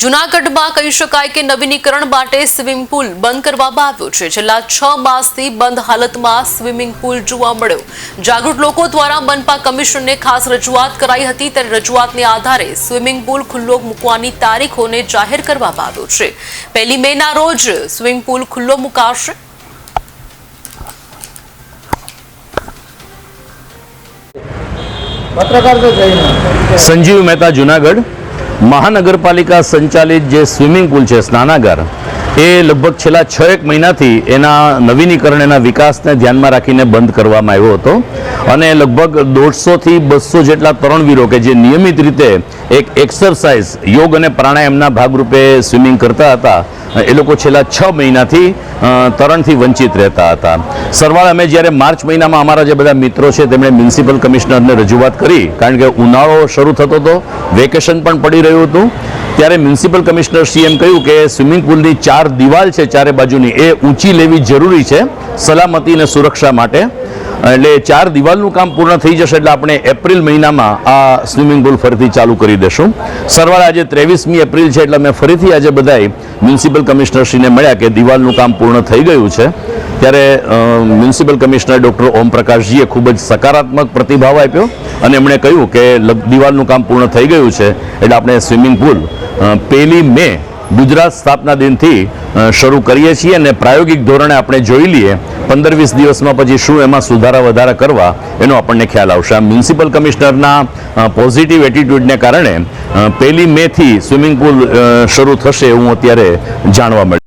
જુનાગઢમાં કહી શકાય કે નવીનીકરણ માટે સ્વિમિંગ પુલ બંધ કરવામાં આવ્યો છે. છેલ્લા છ માસથી બંધ હાલતમાં સ્વિમિંગ પુલ જોવા મળ્યો. જાગૃત લોકો દ્વારા મનપા કમિશનને ખાસ રજૂઆત કરાઈ હતી. ત્યારે રજૂઆતને આધારે સ્વિમિંગ પુલ ખુલ્લો મૂકવાની તારીખોને જાહેર કરવામાં આવ્યો છે. પહેલી મેના રોજ સ્વિમિંગ પુલ ખુલ્લો મુકાશે. સંજીવ મહેતા જુનાગઢ. મહાનગરપાલિકા સંચાલિત જે સ્વિમિંગ પુલ છે, સ્નાનાગાર, એ લગભગ છેલ્લા છ એક મહિનાથી એના નવીનીકરણ, એના વિકાસને ધ્યાનમાં રાખીને બંધ કરવામાં આવ્યો હતો. અને લગભગ દોઢસોથી બસો જેટલા તરણવીરો કે જે નિયમિત રીતે એક એક્સરસાઇઝ યોગ અને પ્રાણાયામના ભાગરૂપે સ્વિમિંગ કરતા હતા, એ લોકો છેલ્લા છ મહિનાથી તરણથી વંચિત રહેતા હતા. સરવાળે અમે જ્યારે માર્ચ મહિનામાં અમારા જે બધા મિત્રો છે, તેમણે મ્યુનિસિપલ કમિશનરને રજૂઆત કરી, કારણ કે ઉનાળો શરૂ થતો હતો, વેકેશન પણ પડી રહ્યું હતું, ત્યારે મ્યુનિસિપલ કમિશનર એમ કહ્યું કે સ્વિમિંગ પુલની ચાર દિવાલ છે, ચારે બાજુની, એ ઊંચી લેવી જરૂરી છે, સલામતી અને સુરક્ષા માટે. એટલે ચાર દિવાલનું કામ પૂર્ણ થઈ જશે એટલે આપણે એપ્રિલ મહિનામાં આ સ્વિમિંગ પુલ ફરીથી ચાલુ કરી દેશું. સરવાળે આજે ત્રેવીસમી એપ્રિલ છે એટલે અમે ફરીથી આજે બધાએ મ્યુનિસિપલ કમિશનરશ્રીને મળ્યા કે દિવાલનું કામ પૂર્ણ થઈ ગયું છે. ત્યારે મ્યુનિસિપલ કમિશનર ડૉક્ટર ઓમ પ્રકાશજીએ ખૂબ જ સકારાત્મક પ્રતિભાવ આપ્યો અને એમણે કહ્યું કે દિવાલનું કામ પૂર્ણ થઈ ગયું છે એટલે આપણે સ્વિમિંગ પુલ પહેલી મે ગુજરાત સ્થાપના દિનથી શરૂ કરીએ છીએ અને પ્રાયોગિક ધોરણે આપણે જોઈ લઈએ પંદર વીસ દિવસમાં પછી શું એમાં સુધારા વધારા કરવા, એનો આપણને ખ્યાલ આવશે. આ મ્યુનિસિપલ કમિશનરના પોઝિટિવ એટીટ્યૂડને કારણે પહેલી મેથી સ્વિમિંગ પુલ શરૂ થશે એવું અત્યારે જાણવા મળ્યું.